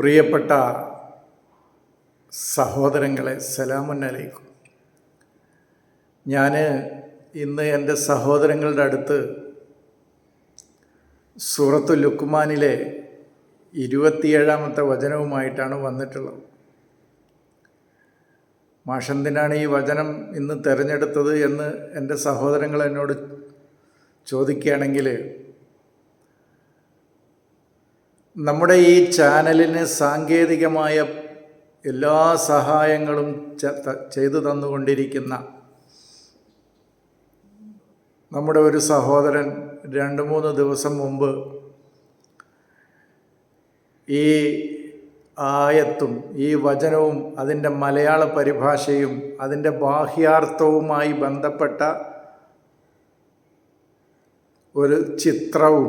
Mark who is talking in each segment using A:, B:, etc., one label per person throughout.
A: പ്രിയപ്പെട്ട സഹോദരങ്ങളെ സലാമുന്നലേക്കും. ഞാൻ ഇന്ന് എന്റെ സഹോദരങ്ങളുടെ അടുത്ത് സൂറത്തു ലുക്കുമാനിലെ ഇരുപത്തിയേഴാമത്തെ വചനവുമായിട്ടാണ് വന്നിട്ടുള്ളത്. മാഷെന്തിനാണ് ഈ വചനം ഇന്ന് തിരഞ്ഞെടുത്തത് എന്ന് എന്റെ സഹോദരങ്ങൾ എന്നോട് ചോദിക്കുകയാണെങ്കിൽ നമ്മുടെ ഈ ചാനലിന് സാങ്കേതികമായ എല്ലാ സഹായങ്ങളും ചെയ്തു തന്നുകൊണ്ടിരിക്കുന്ന നമ്മുടെ ഒരു സഹോദരൻ രണ്ട് മൂന്ന് ദിവസം മുമ്പ് ഈ ആയത്തും ഈ വചനവും അതിന്റെ മലയാള പരിഭാഷയും അതിന്റെ ബാഹ്യാർത്ഥവുമായി ബന്ധപ്പെട്ട ഒരു ചിത്രവും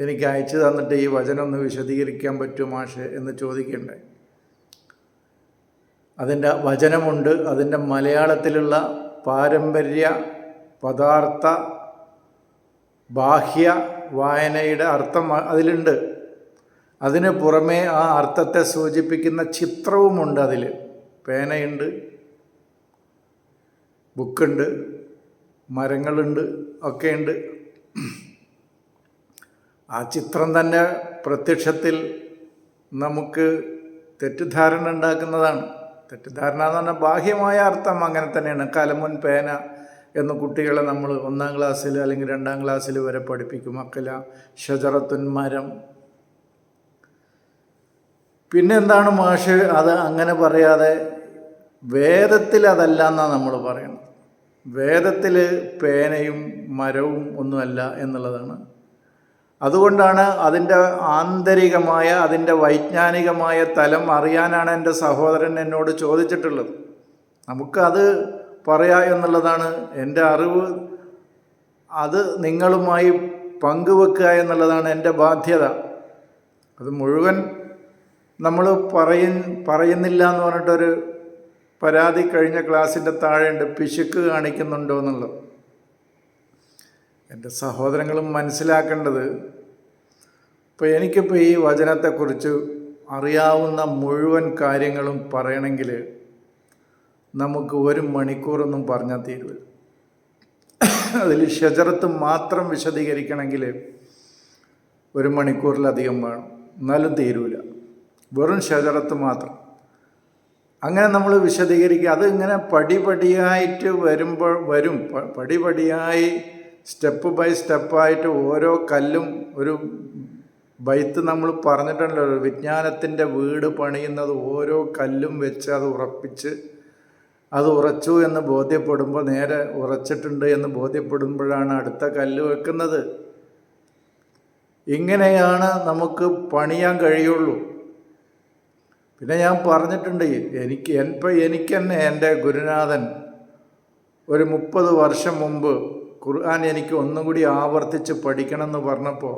A: എനിക്ക് അയച്ചു തന്നിട്ട് ഈ വചനം ഒന്ന് വിശദീകരിക്കാൻ പറ്റുമോ മാഷ് എന്ന് ചോദിക്കണ്ടേ? അതിന്റെ വചനമുണ്ട്. അതിന്റെ മലയാളത്തിലുള്ള പാരമ്പര്യ പദാർത്ഥ ബാഹ്യ വായനയുടെ അർത്ഥം അതിലുണ്ട്. അതിന് പുറമേ ആ അർത്ഥത്തെ സൂചിപ്പിക്കുന്ന ചിത്രവുമുണ്ട് അതിൽ. പേനയുണ്ട് ബുക്കുണ്ട് മരങ്ങളുണ്ട് ഒക്കെയുണ്ട്. ആ ചിത്രം തന്നെ പ്രത്യക്ഷത്തിൽ നമുക്ക് തെറ്റിദ്ധാരണ ഉണ്ടാക്കുന്നതാണ്. തെറ്റിദ്ധാരണ എന്ന് പറഞ്ഞാൽ ബാഹ്യമായ അർത്ഥം അങ്ങനെ തന്നെയാണ്. കലമുൻ പേന എന്ന് കുട്ടികളെ നമ്മൾ ഒന്നാം ക്ലാസ്സിൽ അല്ലെങ്കിൽ രണ്ടാം ക്ലാസ്സിൽ വരെ പഠിപ്പിക്കും. മക്കല ഷജറത്തുൻ മരം. പിന്നെന്താണ് മാഷ്? അത് അങ്ങനെ പറയാതെ വേദത്തിൽ അതല്ല എന്നാണ് നമ്മൾ പറയുന്നത് വേദത്തിൽ പേനയും മരവും ഒന്നുമല്ല എന്നുള്ളതാണ് അതുകൊണ്ടാണ് അതിന്റെ ആന്തരികമായ അതിന്റെ വൈജ്ഞാനികമായ തലം അറിയാനാണ് എന്റെ സഹോദരൻ എന്നോട് ചോദിച്ചിട്ടുള്ളത്. നമുക്കത് പറയാ എന്നുള്ളതാണ് എന്റെ അറിവ്. അത് നിങ്ങളുമായി പങ്കുവെക്കുക എന്നുള്ളതാണ് എന്റെ ബാധ്യത. അത് മുഴുവൻ നമ്മൾ പറയ പറയുന്നില്ല എന്ന് പറഞ്ഞിട്ടൊരു പരാതി കഴിഞ്ഞ ക്ലാസ്സിന്റെ താഴെയുണ്ട്. പിശുക്ക് കാണിക്കുന്നുണ്ടോ എന്നുള്ളത്. എന്റെ സഹോദരങ്ങളും മനസ്സിലാക്കേണ്ടത് ഇപ്പോൾ എനിക്കിപ്പോൾ ഈ വചനത്തെക്കുറിച്ച് അറിയാവുന്ന മുഴുവൻ കാര്യങ്ങളും പറയണമെങ്കിൽ നമുക്ക് ഒരു മണിക്കൂറൊന്നും പറഞ്ഞാൽ തീരുവില്ല അതിൽ ഷജറത്ത് മാത്രം വിശദീകരിക്കണമെങ്കിൽ ഒരു മണിക്കൂറിലധികം വേണം. എന്നാലും തീരൂല. വെറും ഷജറത്ത് മാത്രം. അങ്ങനെ നമ്മൾ വിശദീകരിക്കുക. അത് ഇങ്ങനെ പടിപടിയായിട്ട് വരുമ്പോൾ വരും. പടിപടിയായി സ്റ്റെപ്പ് ബൈ സ്റ്റെപ്പായിട്ട് ഓരോ കല്ലും ഒരു ബൈത്ത് നമ്മൾ പറഞ്ഞിട്ടുണ്ടല്ലോ വിജ്ഞാനത്തിന്റെ വീട് പണിയുന്നത് ഓരോ കല്ലും വെച്ച് അത് ഉറപ്പിച്ച് അത് ഉറച്ചു എന്ന് ബോധ്യപ്പെടുമ്പോൾ നേരെ ഉറച്ചിട്ടുണ്ട് എന്ന് ബോധ്യപ്പെടുമ്പോഴാണ് അടുത്ത കല്ല് വെക്കുന്നത്. ഇങ്ങനെയാണ് നമുക്ക് പണിയാൻ കഴിയുള്ളൂ. പിന്നെ ഞാൻ പറഞ്ഞിട്ടുണ്ട് എനിക്ക് ഇപ്പം എനിക്ക് തന്നെ എന്റെ ഗുരുനാഥൻ ഒരു മുപ്പത് വർഷം മുമ്പ് ഖുർആൻ എനിക്ക് ഒന്നും കൂടി ആവർത്തിച്ച് പഠിക്കണമെന്ന് പറഞ്ഞപ്പോൾ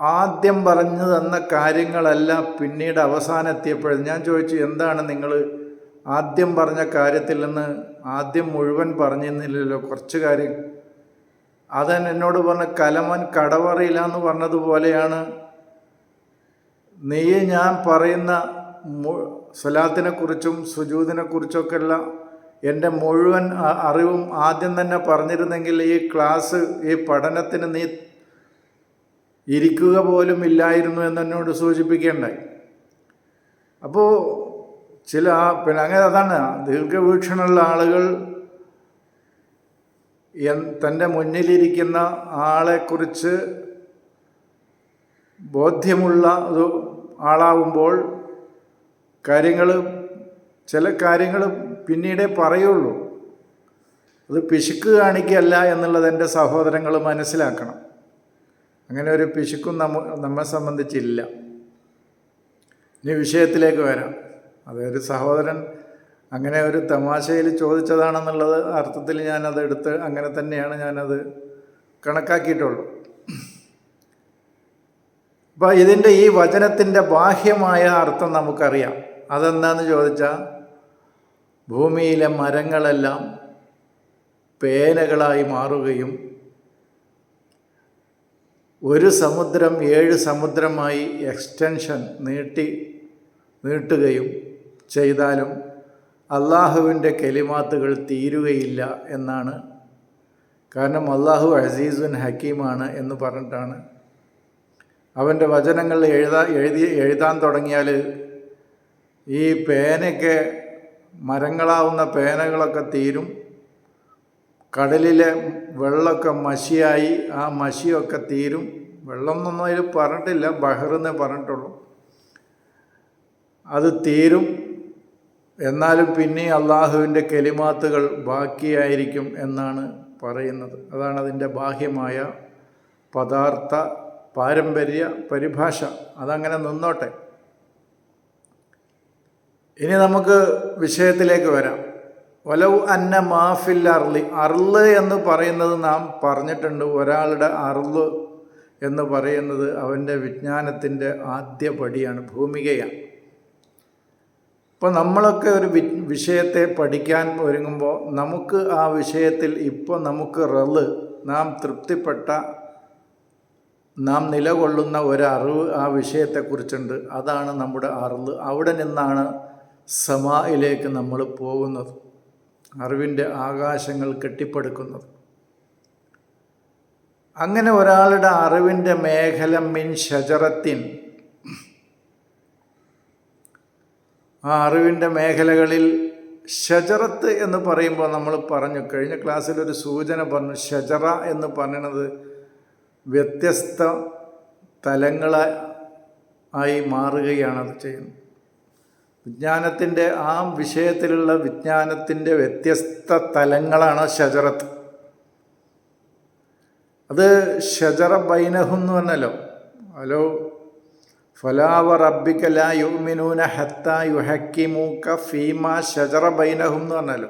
A: ആദ്യം പറഞ്ഞു തന്ന കാര്യങ്ങളല്ല പിന്നീട് അവസാനെത്തിയപ്പോൾ ഞാൻ ചോദിച്ചു എന്താണ് നിങ്ങൾ ആദ്യം പറഞ്ഞ കാര്യത്തിൽ നിന്ന് ആദ്യം മുഴുവൻ പറഞ്ഞിരുന്നില്ലല്ലോ കുറച്ച് കാര്യം? അതൻ എന്നോട് പറഞ്ഞ കലമൻ കടവറിയില്ല എന്ന് പറഞ്ഞതുപോലെയാണ്. നീ ഞാൻ പറയുന്ന സ്വലാത്തിനെക്കുറിച്ചും സുജൂദിനെക്കുറിച്ചൊക്കെയുള്ള എന്റെ മുഴുവൻ അറിവും ആദ്യം തന്നെ പറഞ്ഞിരുന്നെങ്കിൽ ഈ ക്ലാസ് ഈ പഠനത്തിന് നീ ഇരിക്കുക പോലും ഇല്ലായിരുന്നു എന്നോട് സൂചിപ്പിക്കേണ്ടായി. അപ്പോൾ ചില പിന്നെ അങ്ങനെ അതാണ് ദീർഘവീക്ഷണമുള്ള ആളുകൾ തന്റെ മുന്നിലിരിക്കുന്ന ആളെക്കുറിച്ച് ബോധ്യമുള്ള ഒരു ആളാവുമ്പോൾ കാര്യങ്ങൾ ചില കാര്യങ്ങൾ പിന്നീടേ പറയുള്ളൂ. അത് പിശുക്ക് കാണിക്കല്ല എന്നുള്ളത് എന്റെ സഹോദരങ്ങൾ മനസ്സിലാക്കണം. അങ്ങനെ ഒരു പിശുക്കും നമ്മ നമ്മെ സംബന്ധിച്ചില്ല. ഇനി വിഷയത്തിലേക്ക് വരാം. അതൊരു സഹോദരൻ അങ്ങനെ ഒരു തമാശയിൽ ചോദിച്ചതാണെന്നുള്ളത് അർത്ഥത്തിൽ ഞാനത് എടുത്ത് അങ്ങനെ തന്നെയാണ് ഞാനത് കണക്കാക്കിയിട്ടുള്ളൂ. അപ്പോൾ ഇതിന്റെ ഈ വചനത്തിന്റെ ബാഹ്യമായ അർത്ഥം നമുക്കറിയാം. അതെന്താന്ന് ചോദിച്ചാൽ ഭൂമിയിലെ മരങ്ങളെല്ലാം പേനകളായി മാറുകയും ഒരു സമുദ്രം ഏഴ് സമുദ്രമായി എക്സ്റ്റൻഷൻ നീട്ടി നീട്ടുകയും ചെയ്താലും അള്ളാഹുവിന്റെ കെലിമാത്തുകൾ തീരുകയില്ല എന്നാണ്. കാരണം അള്ളാഹു അസീസുൻ ഹക്കീമാണ് എന്ന് പറഞ്ഞിട്ടാണ്. അവന്റെ വചനങ്ങൾ എഴുതാ എഴുതി എഴുതാൻ തുടങ്ങിയാൽ ഈ പേനയൊക്കെ മരങ്ങളാവുന്ന പേനകളൊക്കെ തീരും. കടലിലെ വെള്ളമൊക്കെ മഷിയായി ആ മഷിയൊക്കെ തീരും. വെള്ളം എന്നൊന്നും അതിൽ പറഞ്ഞിട്ടില്ല ബഹ്റെന്നേ പറഞ്ഞിട്ടുള്ളൂ. അത് തീരും. എന്നാലും പിന്നെ അള്ളാഹുവിന്റെ കെലിമാത്തുകൾ ബാക്കിയായിരിക്കും എന്നാണ് പറയുന്നത്. അതാണ് അതിന്റെ ബാഹ്യമായ പദാർത്ഥ പാരമ്പര്യ പരിഭാഷ. അതങ്ങനെ നിന്നോട്ടെ. ഇനി നമുക്ക് വിഷയത്തിലേക്ക് വരാം. വലവ് അന്ന മാഫിൽ അർളി. അർൾ എന്ന് പറയുന്നത് നാം പറഞ്ഞിട്ടുണ്ട്. ഒരാളുടെ അർൾ എന്ന് പറയുന്നത് അവന്റെ വിജ്ഞാനത്തിന്റെ ആദ്യ പടിയാണ് ഭൂമികയാണ്. ഇപ്പോൾ നമ്മളൊക്കെ ഒരു വി വിഷയത്തെ പഠിക്കാൻ ഒരുങ്ങുമ്പോൾ നമുക്ക് ആ വിഷയത്തിൽ ഇപ്പോൾ നമുക്ക് റൾ നാം തൃപ്തിപ്പെട്ട നാം നിലകൊള്ളുന്ന ഒരറിവ് ആ വിഷയത്തെക്കുറിച്ചുണ്ട്. അതാണ് നമ്മുടെ അറിവ് അവിടെ നിന്നാണ് സമായിലേക്ക് നമ്മൾ പോകുന്നത്. അറിവിന്റെ ആകാശങ്ങൾ കെട്ടിപ്പടുക്കുന്നത്. അങ്ങനെ ഒരാളുടെ അറിവിന്റെ മേഖല മിൻ ഷജറത്തിൻ. ആ അറിവിന്റെ മേഖലകളിൽ ഷജറത്ത് എന്ന് പറയുമ്പോൾ നമ്മൾ പറഞ്ഞു കഴിഞ്ഞ ക്ലാസ്സിൽ ഒരു സൂചന പറഞ്ഞു ഷജറ എന്ന് പറയുന്നത് വ്യത്യസ്ത തലങ്ങളായി മാറുകയാണ് അത് ചെയ്യുന്നത്. വിജ്ഞാനത്തിന്റെ ആ വിഷയത്തിലുള്ള വിജ്ഞാനത്തിന്റെ വ്യത്യസ്ത തലങ്ങളാണ് ഷജറത്ത്. അത് ഷജറ ബൈനഹു എന്ന് പറഞ്ഞല്ലോ. ഹലോ? ഫലാവ റബ്ബിക്ക ലാ യുമിനൂന ഹത്ത യുഹക്കിമൂക്ക ഫീമ ഷജറ ബൈനഹു എന്ന് പറഞ്ഞല്ലോ.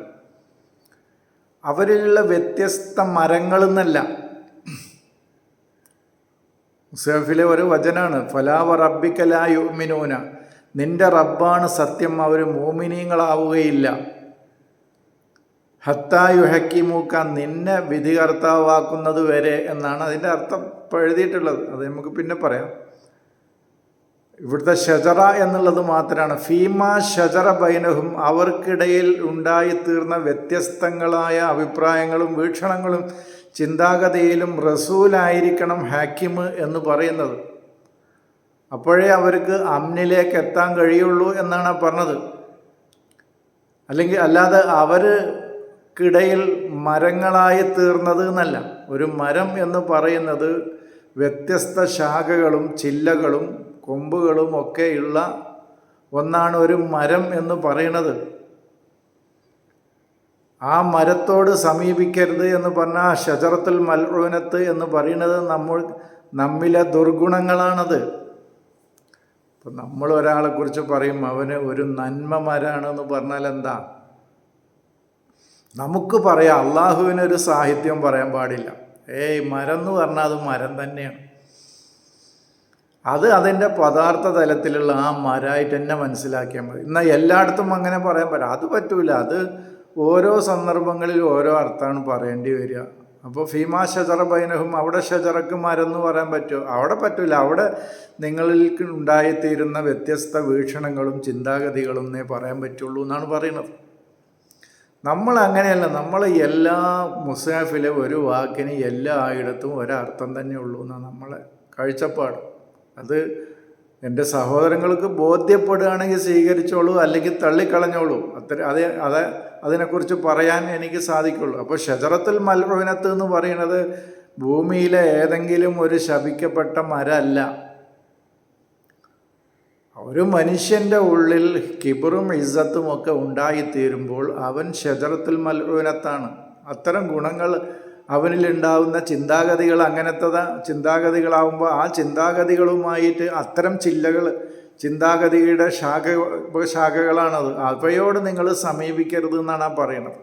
A: അവരിലുള്ള വ്യത്യസ്ത മരങ്ങളെന്നല്ല മുസഫിലെ ഒരു വചനാണ് ഫലാവ റബ്ബിക്ക ലാ യുമിനൂന നിന്റെ റബ്ബാണ് സത്യം അവർ മോമിനീങ്ങളാവുകയില്ല. ഹത്തായു ഹക്കിമൂക്ക നിന്നെ വിധികർത്താവാക്കുന്നത് വരെ എന്നാണ് അതിന്റെ അർത്ഥം എഴുതിയിട്ടുള്ളത്. അത് നമുക്ക് പിന്നെ പറയാം. ഇവിടുത്തെ ഷജറ എന്നുള്ളത് മാത്രമാണ്. ഫീമ ഷജറ ബൈനഹും അവർക്കിടയിൽ ഉണ്ടായി തീർന്ന വ്യത്യസ്തങ്ങളായ അഭിപ്രായങ്ങളും വീക്ഷണങ്ങളും ചിന്താഗതിയിലും റസൂലായിരിക്കണം ഹാക്കിമ് എന്ന് പറയുന്നത്. അപ്പോഴേ അവർക്ക് അമ്നിലേക്ക് എത്താൻ കഴിയുള്ളൂ എന്നാണ് പറഞ്ഞത്. അല്ലെങ്കിൽ അല്ലാതെ അവർക്കിടയിൽ മരങ്ങളായി തീർന്നത് എന്നല്ല. ഒരു മരം എന്ന് പറയുന്നത് വ്യത്യസ്ത ശാഖകളും ചില്ലകളും കൊമ്പുകളും ഒക്കെയുള്ള ഒന്നാണ് ഒരു മരം എന്ന് പറയുന്നത്. ആ മരത്തോട് സമീപിക്കരുത് എന്ന് പറഞ്ഞാൽ ഷജറത്തുൽ മൽഊനത്ത് എന്ന് പറയുന്നത് നമ്മൾ നമ്മിലെ ദുർഗുണങ്ങളാണത്. ഇപ്പം നമ്മൾ ഒരാളെക്കുറിച്ച് പറയും അവന് ഒരു നന്മ മരാണെന്ന് പറഞ്ഞാൽ എന്താ? നമുക്ക് പറയാം അള്ളാഹുവിനൊരു സാഹിത്യം പറയാൻ പാടില്ല. ഏയ് മരം എന്ന് പറഞ്ഞാൽ അത് മരം തന്നെയാണ്. അത് അതിന്റെ പദാർത്ഥ തലത്തിലുള്ള ആ മരമായിട്ട് തന്നെ മനസ്സിലാക്കിയാൽ മതി. എന്നാൽ എല്ലായിടത്തും അങ്ങനെ പറയാൻ പറ്റില്ല. അത് പറ്റൂല. അത് ഓരോ സന്ദർഭങ്ങളിൽ ഓരോ അർത്ഥമാണ് പറയേണ്ടി വരിക. അപ്പോൾ ഫീമാ ഷജറ ബൈനഹും അവിടെ ഷജറക്ക് മരം എന്ന് പറയാൻ പറ്റുമോ? അവിടെ പറ്റില്ല അവിടെ നിങ്ങളിൽ ഉണ്ടായിത്തീരുന്ന വ്യത്യസ്ത വീക്ഷണങ്ങളും ചിന്താഗതികളും എന്നേ പറയാൻ പറ്റുള്ളൂ എന്നാണ് പറയുന്നത്. നമ്മൾ അങ്ങനെയല്ല. നമ്മൾ എല്ലാ മുസാഫിലെ ഒരു വാക്കിന് എല്ലായിടത്തും ഒരർത്ഥം തന്നെ ഉള്ളൂ എന്നാണ് നമ്മളെ കാഴ്ചപ്പാട്. അത് എന്റെ സഹോദരങ്ങൾക്ക് ബോധ്യപ്പെടുകയാണെങ്കിൽ സ്വീകരിച്ചോളൂ അല്ലെങ്കിൽ തള്ളിക്കളഞ്ഞോളൂ. അത്ര അത് അത് അതിനെക്കുറിച്ച് പറയാൻ എനിക്ക് സാധിക്കുള്ളൂ. അപ്പോൾ ഷജറത്തുൽ മൽഭവനത്ത് എന്ന് പറയുന്നത് ഭൂമിയിലെ ഏതെങ്കിലും ഒരു ശപിക്കപ്പെട്ട മരമല്ല. ഒരു മനുഷ്യന്റെ ഉള്ളിൽ കിബറും ഇസ്സത്തും ഒക്കെ ഉണ്ടായിത്തീരുമ്പോൾ അവൻ ഷജറത്തുൽ മൽഭവനത്താണ് അത്തരം ഗുണങ്ങൾ അവനിലുണ്ടാവുന്ന ചിന്താഗതികൾ അങ്ങനത്തെ ചിന്താഗതികളാവുമ്പോൾ ആ ചിന്താഗതികളുമായിട്ട് അത്തരം ചില്ലകൾ ചിന്താഗതിയുടെ ശാഖ ശാഖകളാണത്. അവയോട് നിങ്ങൾ സമീപിക്കരുത് എന്നാണ് ആ പറയുന്നത്.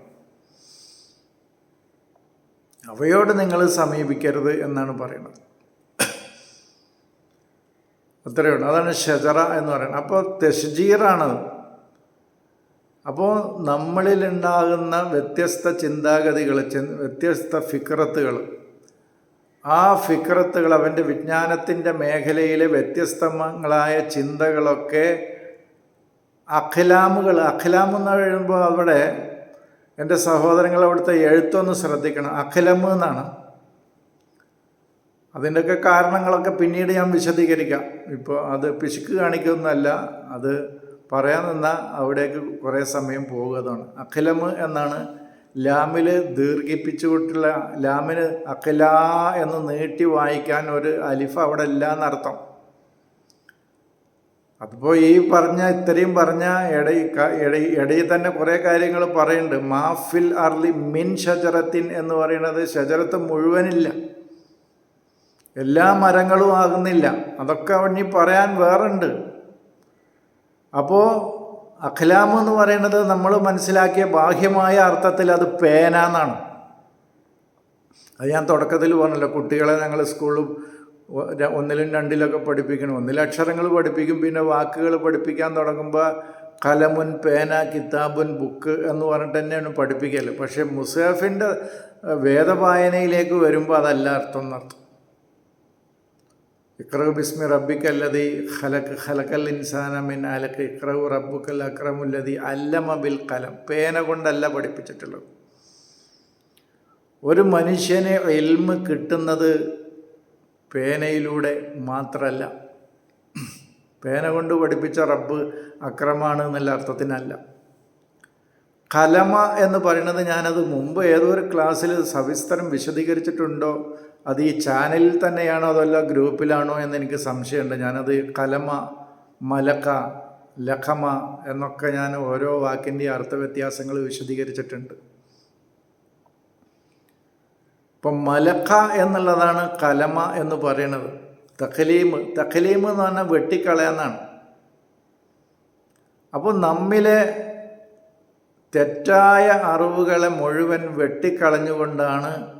A: അവയോട് നിങ്ങൾ സമീപിക്കരുത് എന്നാണ് പറയുന്നത്. അത്രയുണ്ട് അതാണ് ഷജറ എന്ന് പറയുന്നത്. അപ്പോൾ തെഷ്ജീറാണത് അപ്പോൾ നമ്മളിലുണ്ടാകുന്ന വ്യത്യസ്ത ചിന്താഗതികൾ വ്യത്യസ്ത ഫിക്രത്തുകൾ ആ ഫിക്രത്തുകൾ അവന്റെ വിജ്ഞാനത്തിന്റെ മേഖലയിലെ വ്യത്യസ്തങ്ങളായ ചിന്തകളൊക്കെ അഖിലാമുകൾ അഖിലാം എന്ന് കഴിയുമ്പോൾ അവിടെ എന്റെ സഹോദരങ്ങൾ അവിടുത്തെ എഴുത്തൊന്ന് ശ്രദ്ധിക്കണം. അഖിലം എന്നാണ്. അതിന്റെയൊക്കെ കാരണങ്ങളൊക്കെ പിന്നീട് ഞാൻ വിശദീകരിക്കാം. ഇപ്പോൾ അത് പിശുക്ക് കാണിക്കുന്നതല്ല അത് പറയാൻ നിന്നാൽ അവിടേക്ക് കുറേ സമയം പോകുന്നതാണ് അഖിലം എന്നാണ് ലാമിൽ ദീർഘിപ്പിച്ചുകൊണ്ടുള്ള ലാമിന് അഖില എന്ന് നീട്ടി വായിക്കാൻ ഒരു അലിഫ അവിടെ ഇല്ല എന്നർത്ഥം അതിപ്പോൾ ഈ പറഞ്ഞ ഇത്രയും പറഞ്ഞ ഇടയിൽ ഇടയിൽ തന്നെ കുറേ കാര്യങ്ങൾ പറയുന്നുണ്ട്. മാഫിൽ അർലി മിൻ ഷജറത്തിൻ എന്ന് പറയുന്നത് ഷജറത്ത് മുഴുവനില്ല. എല്ലാ മരങ്ങളും ആകുന്നില്ല. അതൊക്കെ അവിടെ പറയാൻ വേറുണ്ട്. അപ്പോൾ അഖ്ലാം എന്ന് പറയുന്നത് നമ്മൾ മനസ്സിലാക്കിയ ബാഹ്യമായ അർത്ഥത്തിൽ അത് പേന എന്നാണ്. അത് ഞാൻ തുടക്കത്തിൽ പറഞ്ഞല്ലോ കുട്ടികളെ ഞങ്ങൾ സ്കൂളിൽ ഒന്നിലും രണ്ടിലൊക്കെ പഠിപ്പിക്കണം. ഒന്നിൽ അക്ഷരങ്ങൾ പഠിപ്പിക്കും പിന്നെ വാക്കുകൾ പഠിപ്പിക്കാൻ തുടങ്ങുമ്പോൾ കലമുൻ പേന കിതാബുൻ ബുക്ക് എന്ന് പറഞ്ഞിട്ട് തന്നെയാണ് പഠിപ്പിക്കൽ പക്ഷേ മുസാഫിന്റെ വേദവായനയിലേക്ക് വരുമ്പോൾ അതല്ല അർത്ഥം എന്നർത്ഥം. ഇക്രവ് ബിസ്മി റബ്ബിക്കല്ലതി ഖലക്ക് ഖലക്കൽ ഇൻസാന മിൻ അലക്ക് ഇക്രവ് റബ്ബുക്കൽ അക്രമുല്ലതി അല്ലമ ബിൽ കലം പേന കൊണ്ടല്ല പഠിപ്പിച്ചിട്ടുള്ളത്. ഒരു മനുഷ്യന് എൽമ് കിട്ടുന്നത് പേനയിലൂടെ മാത്രമല്ല പേന കൊണ്ട് പഠിപ്പിച്ച റബ്ബ് അക്രമാണ് എന്നുള്ള അർത്ഥത്തിനല്ല. കലമ എന്ന് പറയുന്നത് ഞാനത് മുമ്പ് ഏതോ ഒരു ക്ലാസ്സിൽ സവിസ്തരം വിശദീകരിച്ചിട്ടുണ്ടോ? അത് ഈ ചാനലിൽ തന്നെയാണോ അതല്ല ഗ്രൂപ്പിലാണോ എന്ന് എനിക്ക് സംശയമുണ്ട്. ഞാനത് കലമ മലക്ക ലഖമ എന്നൊക്കെ ഞാൻ ഓരോ വാക്കിന്റെ അർത്ഥവ്യത്യാസങ്ങൾ വിശദീകരിച്ചിട്ടുണ്ട്. ഇപ്പം മലക്ക എന്നുള്ളതാണ് കലമ എന്ന് പറയുന്നത്. തഖലീമ് തഖലീമ് എന്ന് പറഞ്ഞാൽ വെട്ടിക്കളയാന്നാണ്. അപ്പോൾ നമ്മിലെ തെറ്റായ അറിവുകളെ മുഴുവൻ വെട്ടിക്കളഞ്ഞുകൊണ്ടാണ്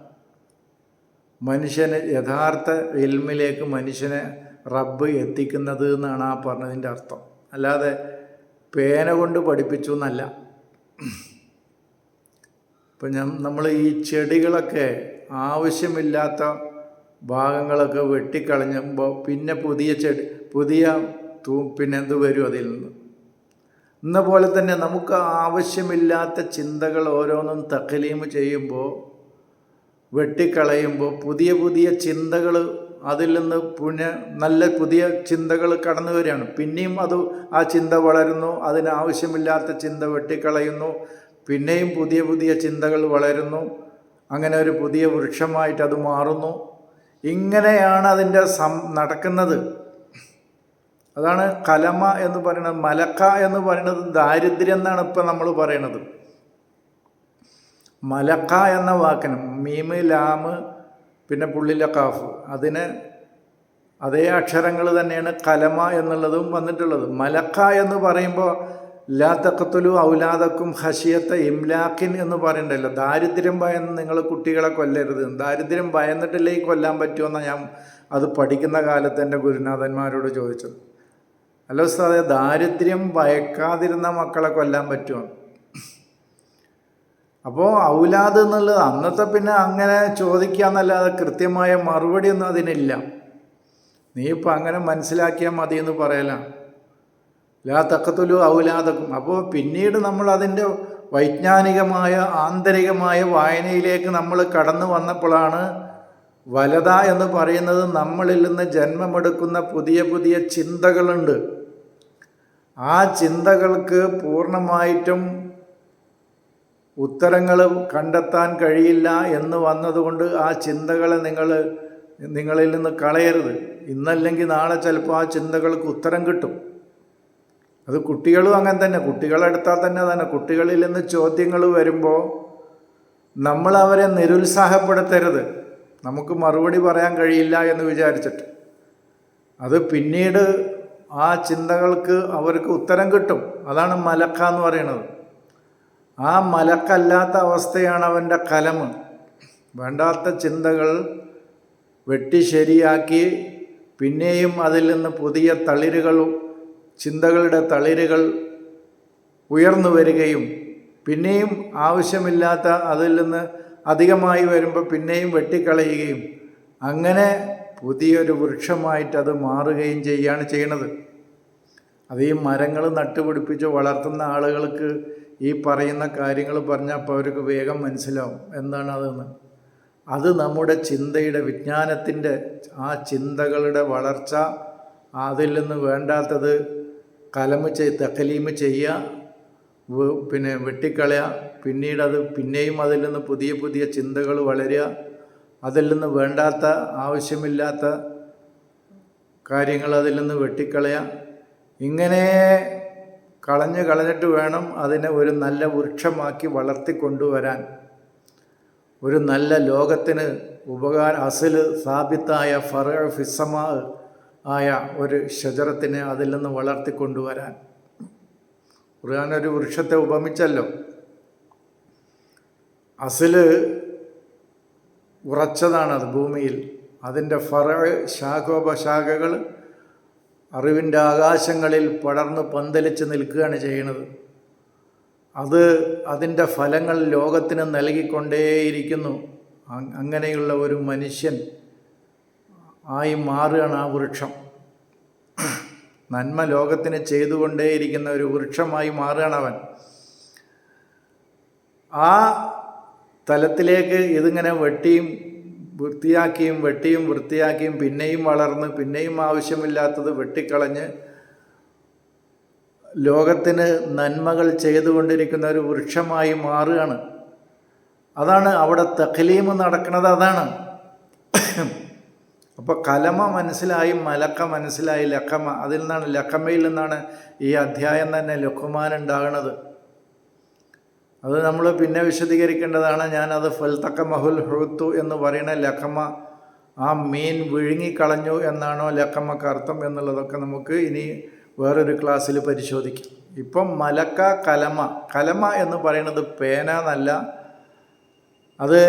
A: മനുഷ്യന് യഥാർത്ഥ ഇൽമിലേക്ക് മനുഷ്യനെ റബ്ബ് എത്തിക്കുന്നത് എന്നാണ് ആ പറഞ്ഞതിന്റെ അർത്ഥം. അല്ലാതെ പേന കൊണ്ട് പഠിപ്പിച്ചു എന്നല്ല. ഇപ്പം ഞാൻ നമ്മൾ ഈ ചെടികളൊക്കെ ആവശ്യമില്ലാത്ത ഭാഗങ്ങളൊക്കെ വെട്ടിക്കളഞ്ഞപ്പോൾ പിന്നെ പുതിയ ചെടി പുതിയ തൂ പിന്നെ എന്ത് വരും അതിൽ നിന്ന്? എന്ന പോലെ തന്നെ നമുക്ക് ആവശ്യമില്ലാത്ത ചിന്തകൾ ഓരോന്നും തക്കലീമ് ചെയ്യുമ്പോൾ വെട്ടിക്കളയുമ്പോൾ പുതിയ പുതിയ ചിന്തകൾ അതിൽ നിന്ന് പുണ്യ നല്ല പുതിയ ചിന്തകൾ കടന്നു വരികയാണ്. പിന്നെയും അത് ആ ചിന്ത വളരുന്നു അതിനാവശ്യമില്ലാത്ത ചിന്ത വെട്ടിക്കളയുന്നു പിന്നെയും പുതിയ പുതിയ ചിന്തകൾ വളരുന്നു അങ്ങനെ ഒരു പുതിയ വൃക്ഷമായിട്ട് അത് മാറുന്നു. ഇങ്ങനെയാണ് അതിന്റെ സം നടക്കുന്നത്. അതാണ് കലമ എന്ന് പറയുന്നത് മലക്ക എന്ന് പറയുന്നത് ദാരിദ്ര്യം എന്നാണ് ഇപ്പം നമ്മൾ പറയണത് മലക്ക എന്ന വാക്കിന് മീമ് ലാമ് പിന്നെ പുള്ളിലെ കാഫ്. അതിന് അതേ അക്ഷരങ്ങൾ തന്നെയാണ് കലമ എന്നുള്ളതും വന്നിട്ടുള്ളത്. മലക്ക എന്ന് പറയുമ്പോൾ ലാ തക്കത്തുലു ഔലാദക്കും ഹഷിയത്തെ ഇംലാക്കിൻ എന്ന് പറയണ്ടല്ലോ. ദാരിദ്ര്യം ഭയന്ന് നിങ്ങൾ കുട്ടികളെ കൊല്ലരുത്. ദാരിദ്ര്യം ഭയന്നിട്ടില്ലേ കൊല്ലാൻ പറ്റുമെന്നാണ് ഞാൻ അത് പഠിക്കുന്ന കാലത്ത് എന്റെ ഗുരുനാഥന്മാരോട് ചോദിച്ചത്. അല്ല ഉസ്താദെ ദാരിദ്ര്യം ഭയക്കാതിരുന്ന മക്കളെ കൊല്ലാൻ പറ്റുമോ? അപ്പോൾ ഔലാദ് എന്നുള്ളത് അന്നത്തെ പിന്നെ അങ്ങനെ ചോദിക്കാന്നല്ലാതെ കൃത്യമായ മറുപടിയൊന്നും അതിനില്ല. നീ ഇപ്പം അങ്ങനെ മനസ്സിലാക്കിയാൽ മതി എന്ന് പറയലാണ് ലാ തക്കത്തുലു ഔലാദക്കും. അപ്പോൾ പിന്നീട് നമ്മൾ അതിന്റെ വൈജ്ഞാനികമായ ആന്തരികമായ വായനയിലേക്ക് നമ്മൾ കടന്നു വന്നപ്പോഴാണ് വലത എന്ന് പറയുന്നത് നമ്മളിൽ നിന്ന് ജന്മമെടുക്കുന്ന പുതിയ പുതിയ ചിന്തകളുണ്ട്. ആ ചിന്തകൾക്ക് പൂർണമായിട്ടും ഉത്തരങ്ങൾ കണ്ടെത്താൻ കഴിയില്ല എന്ന് വന്നതുകൊണ്ട് ആ ചിന്തകളെ നിങ്ങൾ നിങ്ങളിൽ നിന്ന് കളയരുത്. ഇന്നല്ലെങ്കിൽ നാളെ ചിലപ്പോൾ ആ ചിന്തകൾക്ക് ഉത്തരം കിട്ടും. അത് കുട്ടികളും അങ്ങനെ തന്നെ. കുട്ടികളെടുത്താൽ തന്നെ തന്നെ. കുട്ടികളിൽ നിന്ന് ചോദ്യങ്ങൾ വരുമ്പോൾ നമ്മൾ അവരെ നിരുത്സാഹപ്പെടുത്തരുത്. നമുക്ക് മറുപടി പറയാൻ കഴിയില്ല എന്ന് വിചാരിച്ചിട്ട്. അത് പിന്നീട് ആ ചിന്തകൾക്ക് അവർക്ക് ഉത്തരം കിട്ടും. അതാണ് മലക്ക എന്ന് പറയുന്നത്. ആ മലക്കല്ലാത്ത അവസ്ഥയാണ് അവന്റെ കലമ്. വേണ്ടാത്ത ചിന്തകൾ വെട്ടി ശരിയാക്കി പിന്നെയും അതിൽ നിന്ന് പുതിയ തളിരുകൾ ചിന്തകളുടെ തളിരുകൾ ഉയർന്നു വരികയും പിന്നെയും ആവശ്യമില്ലാത്ത അതിൽ നിന്ന് അധികമായി വരുമ്പോൾ പിന്നെയും വെട്ടിക്കളയുകയും അങ്ങനെ പുതിയൊരു വൃക്ഷമായിട്ട് അത് മാറുകയും ചെയ്യുകയാണ് ചെയ്യുന്നത് അത് ഈ മരങ്ങൾ നട്ടുപിടിപ്പിച്ച് വളർത്തുന്ന ആളുകൾക്ക് ഈ പറയുന്ന കാര്യങ്ങൾ പറഞ്ഞാൽ അപ്പോൾ അവർക്ക് വേഗം മനസ്സിലാവും. എന്താണ് അതെന്ന്? അത് നമ്മുടെ ചിന്തയുടെ വിജ്ഞാനത്തിന്റെ ആ ചിന്തകളുടെ വളർച്ച അതിൽ നിന്ന് വേണ്ടാത്തത് കലമ് ചെയ് തക്കലീമ് ചെയ്യുക പിന്നെ വെട്ടിക്കളയുക പിന്നീട് അത് പിന്നെയും അതിൽ നിന്ന് പുതിയ പുതിയ ചിന്തകൾ വളരുക അതിൽ നിന്ന് വേണ്ടാത്ത ആവശ്യമില്ലാത്ത കാര്യങ്ങൾ അതിൽ നിന്ന് വെട്ടിക്കളയുക ഇങ്ങനെ കളഞ്ഞ് കളഞ്ഞിട്ട് വേണം അതിനെ ഒരു നല്ല വൃക്ഷമാക്കി വളർത്തിക്കൊണ്ടുവരാൻ ഒരു നല്ല ലോകത്തിന് ഉപകാര അസിൽ സ്ഥാപിത്തായ ഫറ ഫിസമാ ആയ ഒരു ഷജറത്തിനെ അതിൽ നിന്ന് വളർത്തിക്കൊണ്ടുവരാൻ ഖുർആൻ ഒരു വൃക്ഷത്തെ ഉപമിച്ചല്ലോ. അസിൽ ഉറച്ചതാണത് ഭൂമിയിൽ. അതിന്റെ ഫറ ശാഖോപശാഖകൾ അറിവിന്റെ ആകാശങ്ങളിൽ പടർന്ന് പന്തലിച്ച് നിൽക്കുകയാണ് ചെയ്യുന്നത്. അത് അതിന്റെ ഫലങ്ങൾ ലോകത്തിന് നൽകിക്കൊണ്ടേയിരിക്കുന്നു. അങ്ങനെയുള്ള ഒരു മനുഷ്യൻ ആയി മാറുകയാണ് ആ വൃക്ഷം. നന്മ ലോകത്തിന് ചെയ്തുകൊണ്ടേയിരിക്കുന്ന ഒരു വൃക്ഷമായി മാറുകയാണ് അവൻ. ആ തലത്തിലേക്ക് ഇതിങ്ങനെ വെട്ടിയും വൃത്തിയാക്കിയും വെട്ടിയും വൃത്തിയാക്കിയും പിന്നെയും വളർന്ന് പിന്നെയും ആവശ്യമില്ലാത്തത് വെട്ടിക്കളഞ്ഞ് ലോകത്തിന് നന്മകൾ ചെയ്തുകൊണ്ടിരിക്കുന്ന ഒരു വൃക്ഷമായി മാറുകയാണ്. അതാണ് അവിടെ തഖലീമ് നടക്കുന്നത് അതാണ്. അപ്പോൾ കലമ മനസ്സിലായി മലക്ക മനസ്സിലായി ലക്കമ അതിൽ നിന്നാണ് ലക്കമയിൽ നിന്നാണ് ഈ അധ്യായം തന്നെ ലുക്കുമാൻ ഉണ്ടാകുന്നത്. അത് നമ്മൾ പിന്നെ വിശദീകരിക്കേണ്ടതാണ് ഞാനത് ഫൽത്തക്ക മഹുൽ ഹുത്തു എന്ന് പറയുന്ന ലഖമ ആ മീൻ വിഴുങ്ങിക്കളഞ്ഞു എന്നാണോ ലക്കമ്മക്ക് അർത്ഥം എന്നുള്ളതൊക്കെ നമുക്ക് ഇനി വേറൊരു ക്ലാസ്സിൽ പരിശോധിക്കാം. ഇപ്പം മലക്ക കലമ കലമ എന്ന് പറയുന്നത് പേന എന്നല്ല അത്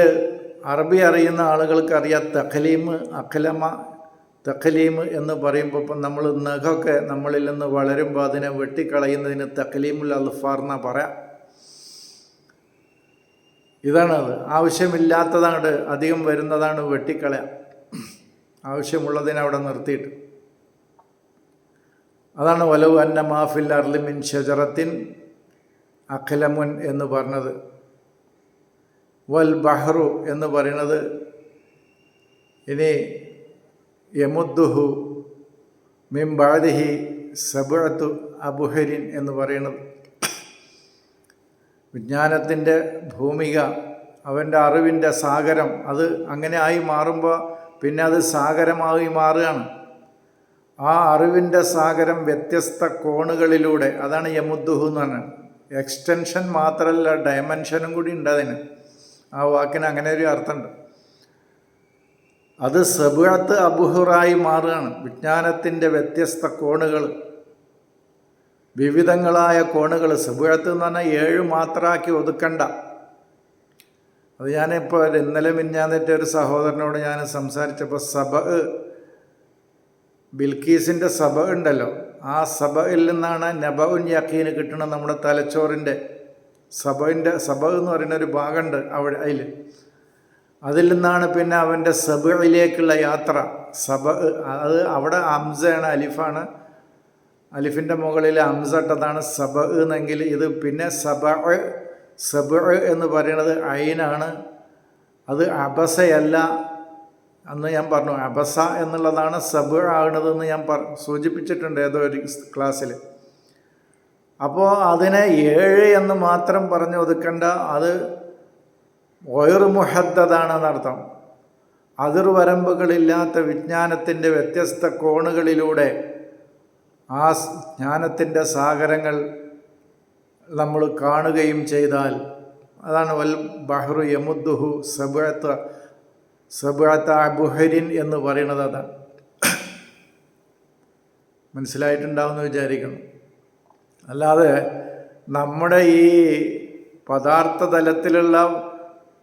A: അറബി അറിയുന്ന ആളുകൾക്ക് അറിയാം തഖലീമ് അഖലമ തഖലീമ് എന്ന് പറയുമ്പോൾ ഇപ്പം നമ്മൾ നഖമൊക്കെ നമ്മളിൽ നിന്ന് വളരുമ്പോൾ അതിനെ വെട്ടിക്കളയുന്നതിന് തഖലീമുൽ അൽഫാർ എന്നാണ് പറയാം. ഇതാണത് ആവശ്യമില്ലാത്തതാണ് അധികം വരുന്നതാണ് വെട്ടിക്കളയാം. ആവശ്യമുള്ളതിനെ അവിടെ നിർത്തിയിട്ട്. അതാണ് വലവ് അന്ന മാഫിൽ അർലിമിൻ ഷജറത്തിൻ അഖലമുൻ എന്ന് പറഞ്ഞത്. വൽ ബഹ്റു എന്ന് പറയുന്നത് ഇനി യമുദ്ദുഹു മിം ബാദിഹി സബുഅത്തു അബുഹരിൻ എന്ന് പറയുന്നത്. വിജ്ഞാനത്തിന്റെ ഭൂമിക അവന്റെ അറിവിന്റെ സാഗരം അത് അങ്ങനെ ആയി മാറുമ്പോൾ പിന്നെ അത് സാഗരമായി മാറുകയാണ്. ആ അറിവിന്റെ സാഗരം വ്യത്യസ്ത കോണുകളിലൂടെ അതാണ് യമുദ്ദുഹു എന്ന് പറഞ്ഞത്. എക്സ്റ്റൻഷൻ മാത്രമല്ല ഡയമെൻഷനും കൂടി ഉണ്ട് അതിന്. ആ വാക്കിന് അങ്ങനെ ഒരു അർത്ഥമുണ്ട്. അത് സബുഴത്ത് അബുഹുറായി മാറുകയാണ്. വിജ്ഞാനത്തിന്റെ വ്യത്യസ്ത കോണുകൾ. വിവിധങ്ങളായ കോണുകൾ സബുഴത്ത് എന്ന് പറഞ്ഞാൽ ഏഴ് മാത്രമാക്കി ഒതുക്കണ്ട. അത് ഞാനിപ്പോൾ ഇന്നലെ മിന്നാന്നിട്ട് ഒരു സഹോദരനോട് ഞാൻ സംസാരിച്ചപ്പോൾ സബ ബിൽക്കീസിന്റെ സബ ഉണ്ടല്ലോ. ആ സബയിൽ നിന്നാണ് നബഉൻ യക്കീന് കിട്ടുന്ന നമ്മുടെ തലച്ചോറിന്റെ സഭയിന്റെ സബ എന്ന് പറയുന്ന ഒരു ഭാഗമുണ്ട് അവിടെ അതിൽ അതിൽ നിന്നാണ് പിന്നെ അവന്റെ സബയിലേക്കുള്ള യാത്ര. സബ അത് അവിടെ അംസയാണ് അലിഫാണ്. അലിഫിന്റെ മുകളിൽ അംസട്ടതാണ് സബ എന്നെങ്കിൽ ഇത് പിന്നെ സബ സബ എന്ന് പറയുന്നത് അയിനാണ്. അത് അബസയല്ല അന്ന് ഞാൻ പറഞ്ഞു. അബസ എന്നുള്ളതാണ് സബ് ആകുന്നതെന്ന് ഞാൻ പറ സൂചിപ്പിച്ചിട്ടുണ്ട് ഏതോ ഒരു ക്ലാസ്സിൽ. അപ്പോൾ അതിനെ ഏഴ് എന്ന് മാത്രം പറഞ്ഞു ഒതുക്കേണ്ട. അത് ഒയർ മുഹദ്ദതാണെന്നർത്ഥം അതിർവരമ്പുകളില്ലാത്ത വിജ്ഞാനത്തിന്റെ വ്യത്യസ്ത കോണുകളിലൂടെ ആ ജ്ഞാനത്തിന്റെ സാഗരങ്ങൾ നമ്മൾ കാണുകയും ചെയ്താൽ അതാണ് വൽ ബഹ്റു യമുദ്ദുഹു സബുഅത്ത സബുഅത്ത അബുഹരിൻ എന്ന് പറയുന്നത് അതാണ്. മനസ്സിലായിട്ടുണ്ടാവുമെന്ന് വിചാരിക്കണം അല്ലാതെ നമ്മുടെ ഈ പദാർത്ഥ തലത്തിലുള്ള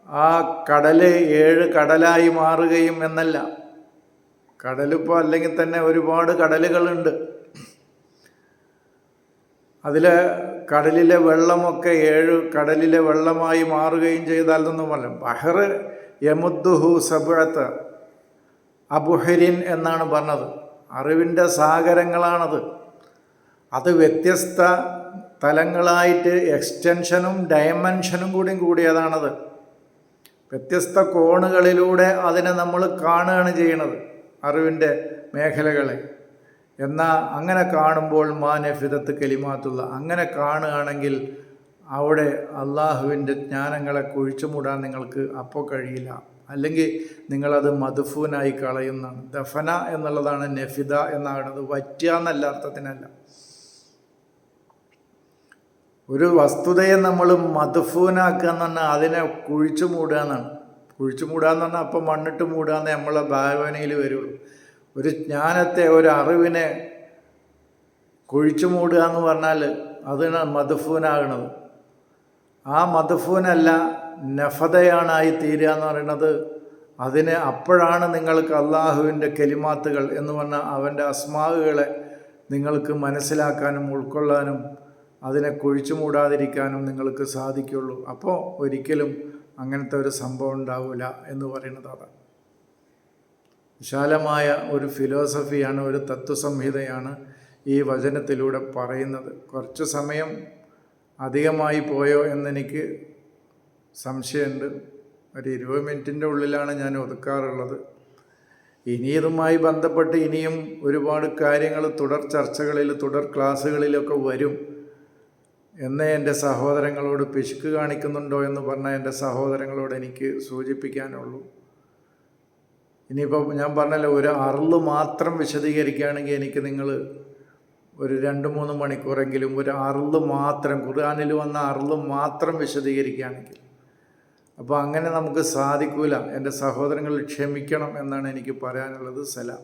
A: ആ കടൽ ഏഴ് കടലായി മാറുകയും എന്നല്ല. കടലിപ്പോൾ അല്ലെങ്കിൽ തന്നെ ഒരുപാട് കടലുകളുണ്ട്. അതിൽ കടലിലെ വെള്ളമൊക്കെ ഏഴ് കടലിലെ വെള്ളമായി മാറുകയും ചെയ്താൽ എന്നൊന്നും പറയും ബഹർ യമുദ്ദുഹു സബുഴത്ത് അബുഹരിൻ എന്നാണ് പറഞ്ഞത്. അറിവിന്റെ സാഗരങ്ങളാണത്. അത് വ്യത്യസ്ത തലങ്ങളായിട്ട് എക്സ്റ്റൻഷനും ഡയമെൻഷനും കൂടി കൂടിയതാണത്. വ്യത്യസ്ത കോണുകളിലൂടെ അതിനെ നമ്മൾ കാണുകയാണ് ചെയ്യണത് അറിവിന്റെ മേഖലകളെ. എന്നാൽ അങ്ങനെ കാണുമ്പോൾ മാ ഫിതത്ത് കലിമാത്തുള്ള അങ്ങനെ കാണുകയാണെങ്കിൽ അവിടെ അള്ളാഹുവിന്റെ ജ്ഞാനങ്ങളെ കുഴിച്ചുമൂടാൻ നിങ്ങൾക്ക് അപ്പോൾ കഴിയില്ല. അല്ലെങ്കിൽ നിങ്ങളത് മധുഫൂനായി കളയുന്നതാണ്. ദഫന എന്നുള്ളതാണ് നഫിദ എന്നാകുന്നത്. വറ്റുക എന്നല്ല അർത്ഥത്തിനല്ല. ഒരു വസ്തുതയെ നമ്മൾ മധുഫൂനാക്കുക എന്ന് പറഞ്ഞാൽ അതിനെ കുഴിച്ചു മൂടുക എന്നാണ്. കുഴിച്ചു മൂടുക എന്ന് പറഞ്ഞാൽ അപ്പം മണ്ണിട്ട് മൂടുക എന്നേ നമ്മളെ ഭാവനയിൽ വരുള്ളൂ. ഒരു ജ്ഞാനത്തെ ഒരു അറിവിനെ കുഴിച്ചു മൂടുക എന്ന് പറഞ്ഞാൽ അതിന് മധുഫൂനാകണത് ആ മധുഫൂനല്ല നഫതയാണായി തീരുക എന്ന് പറയുന്നത്. അതിന് അപ്പോഴാണ് നിങ്ങൾക്ക് അള്ളാഹുവിന്റെ കെലിമാത്തുകൾ എന്ന് പറഞ്ഞാൽ അവന്റെ അസ്മാവുകളെ നിങ്ങൾക്ക് മനസ്സിലാക്കാനും ഉൾക്കൊള്ളാനും അതിനെ കുഴിച്ചു മൂടാതിരിക്കാനും നിങ്ങൾക്ക് സാധിക്കുള്ളൂ. അപ്പോൾ ഒരിക്കലും അങ്ങനത്തെ ഒരു സംഭവം ഉണ്ടാവില്ല എന്ന് പറയുന്നത് അതാണ്. വിശാലമായ ഒരു ഫിലോസഫിയാണ് ഒരു തത്വസംഹിതയാണ് ഈ വചനത്തിലൂടെ പറയുന്നത്. കുറച്ച് സമയം അധികമായി പോയോ എന്നെനിക്ക് സംശയമുണ്ട്. ഒരു ഇരുപത് മിനിറ്റിന്റെ ഉള്ളിലാണ് ഞാൻ ഒതുക്കാറുള്ളത്. ഇനി ഇതുമായി ബന്ധപ്പെട്ട് ഇനിയും ഒരുപാട് കാര്യങ്ങൾ തുടർ ചർച്ചകളിൽ തുടർ ക്ലാസ്സുകളിലൊക്കെ വരും എന്ന് എന്റെ സഹോദരങ്ങളോട് പിശുക്ക് കാണിക്കുന്നുണ്ടോ എന്ന് പറഞ്ഞാൽ എന്റെ സഹോദരങ്ങളോട് എനിക്ക് സൂചിപ്പിക്കാനുള്ളൂ. ഇനിയിപ്പോൾ ഞാൻ പറഞ്ഞല്ലോ ഒരു അറുൾ മാത്രം വിശദീകരിക്കുകയാണെങ്കിൽ എനിക്ക് നിങ്ങൾ ഒരു രണ്ട് മൂന്ന് മണിക്കൂറെങ്കിലും ഒരു അറുൾ മാത്രം ഖുർആാനിൽ വന്ന അറുൾ മാത്രം വിശദീകരിക്കുകയാണെങ്കിൽ. അപ്പോൾ അങ്ങനെ നമുക്ക് സാധിക്കൂല. എന്റെ സഹോദരങ്ങൾ ക്ഷമിക്കണം എന്നാണ് എനിക്ക് പറയാനുള്ളത്. സലാം.